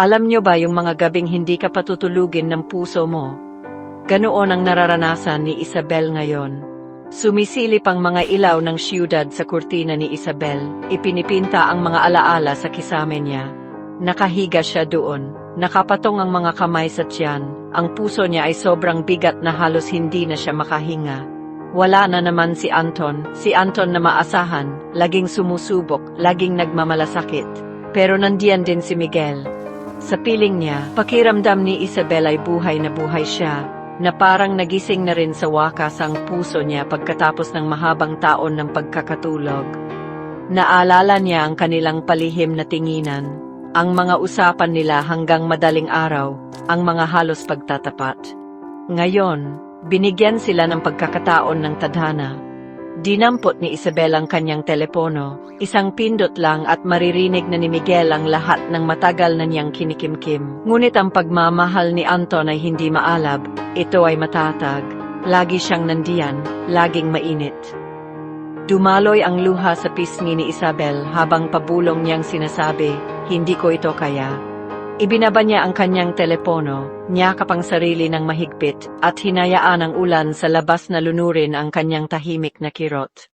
Alam nyo ba yung mga gabing hindi ka patutulugin ng puso mo? Ganoon ang nararanasan ni Isabel ngayon. Sumisilip ang mga ilaw ng siyudad sa kurtina ni Isabel, ipinipinta ang mga alaala sa kisame niya. Nakahiga siya doon, nakapatong ang mga kamay sa tiyan, ang puso niya ay sobrang bigat na halos hindi na siya makahinga. Wala na naman si Anton, si Anton na maasahan, laging sumusubok, laging nagmamalasakit. Pero nandiyan din si Miguel. Sa piling niya, pakiramdam ni Isabel ay buhay na buhay siya, na parang nagising na rin sa wakas ang puso niya pagkatapos ng mahabang taon ng pagkakatulog. Naalala niya ang kanilang palihim na tinginan, ang mga usapan nila hanggang madaling araw, ang mga halos pagtatapat. Ngayon, binigyan sila ng pagkakataon ng tadhana. Dinampot ni Isabel ang kanyang telepono, isang pindot lang at maririnig na ni Miguel ang lahat ng matagal na niyang kinikimkim. Ngunit ang pagmamahal ni Anton ay hindi maalab, ito ay matatag. Lagi siyang nandiyan, laging mainit. Dumaloy ang luha sa pisngi ni Isabel habang pabulong niyang sinasabi, hindi ko ito kaya. Ibinaba niya ang kanyang telepono, niyakap ang sarili ng mahigpit, at hinayaan ang ulan sa labas na lunurin ang kanyang tahimik na kirot.